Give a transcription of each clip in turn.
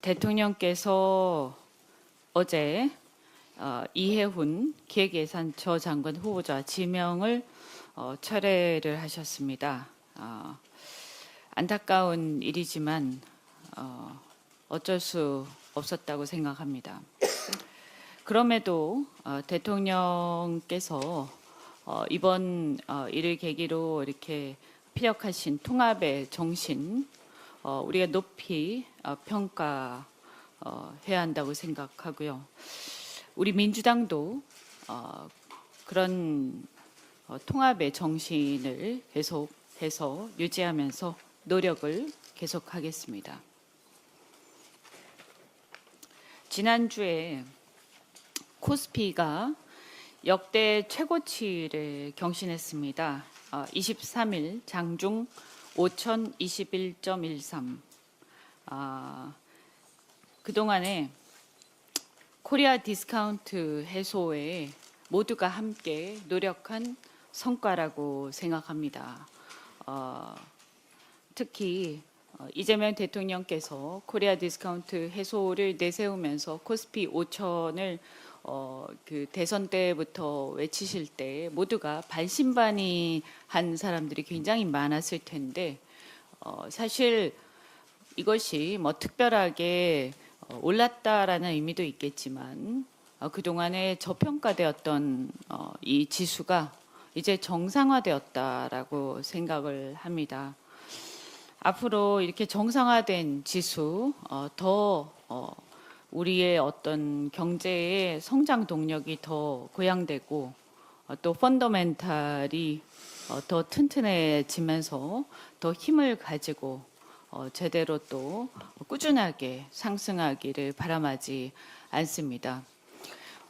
대통령께서 어제 어, 이해훈 기획예산처 장관 후보자 지명을 어, 철회를 하셨습니다. 어, 안타까운 일이지만 어, 어쩔 수 없었다고 생각합니다. 그럼에도 어, 대통령께서 어, 이번 어, 일을 계기로 이렇게 피력하신 통합의 정신 어, 우리가 높이 어, 평가해야 한다고 생각하고요. 우리 민주당도 어, 그런 어, 통합의 정신을 계속해서 유지하면서 노력을 계속하겠습니다. 지난주에 코스피가 역대 최고치를 경신했습니다. 어, 23일 장중 5,021.13. 아, 그동안에 코리아 디스카운트 해소에 모두가 함께 노력한 성과라고 생각합니다. 어, 특히 어, 이재명 대통령께서 코리아 디스카운트 해소를 내세우면서 코스피 5천을 어, 그 대선 때부터 외치실 때 모두가 반신반의한 사람들이 굉장히 많았을 텐데 어, 사실 이것이 뭐 특별하게 어, 올랐다라는 의미도 있겠지만 어, 그동안에 저평가되었던 어, 이 지수가 이제 정상화되었다라고 생각을 합니다. 앞으로 이렇게 정상화된 지수 어, 더 어, 우리의 어떤 경제의 성장 동력이 더 고양되고 어, 또 펀더멘탈이 어, 더 튼튼해지면서 더 힘을 가지고 어, 제대로 또 꾸준하게 상승하기를 바람하지 않습니다.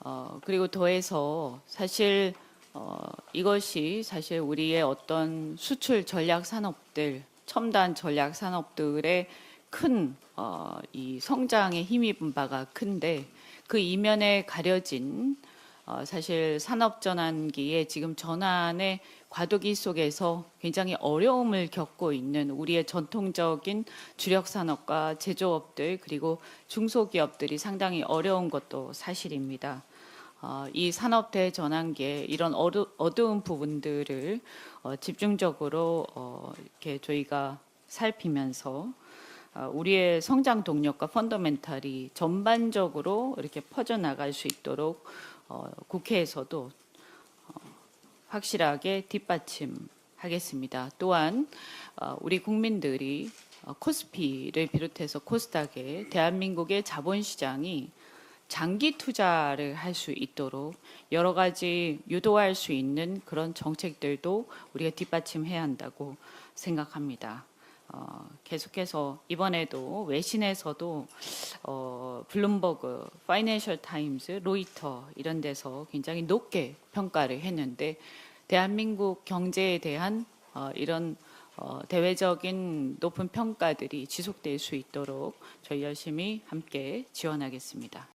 어, 그리고 더해서 사실 어, 이것이 사실 우리의 어떤 수출 전략 산업들, 첨단 전략 산업들의 큰 어, 이 성장에 힘입은 바가 큰데 그 이면에 가려진 어, 사실 산업 전환기에 지금 전환의 과도기 속에서 굉장히 어려움을 겪고 있는 우리의 전통적인 주력 산업과 제조업들 그리고 중소기업들이 상당히 어려운 것도 사실입니다. 어, 이 산업 대전환기에 이런 어두, 어두운 부분들을 어, 집중적으로 어, 이렇게 저희가 살피면서 어, 우리의 성장 동력과 펀더멘탈이 전반적으로 이렇게 퍼져나갈 수 있도록 어, 국회에서도 어, 확실하게 뒷받침하겠습니다. 또한 어, 우리 국민들이 어, 코스피를 비롯해서 코스닥에 대한민국의 자본시장이 장기 투자를 할 수 있도록 여러 가지 유도할 수 있는 그런 정책들도 우리가 뒷받침해야 한다고 생각합니다. 어, 계속해서 이번에도 외신에서도 어, 블룸버그, 파이낸셜 타임즈, 로이터 이런 데서 굉장히 높게 평가를 했는데 대한민국 경제에 대한 어, 이런 어, 대외적인 높은 평가들이 지속될 수 있도록 저희 열심히 함께 지원하겠습니다.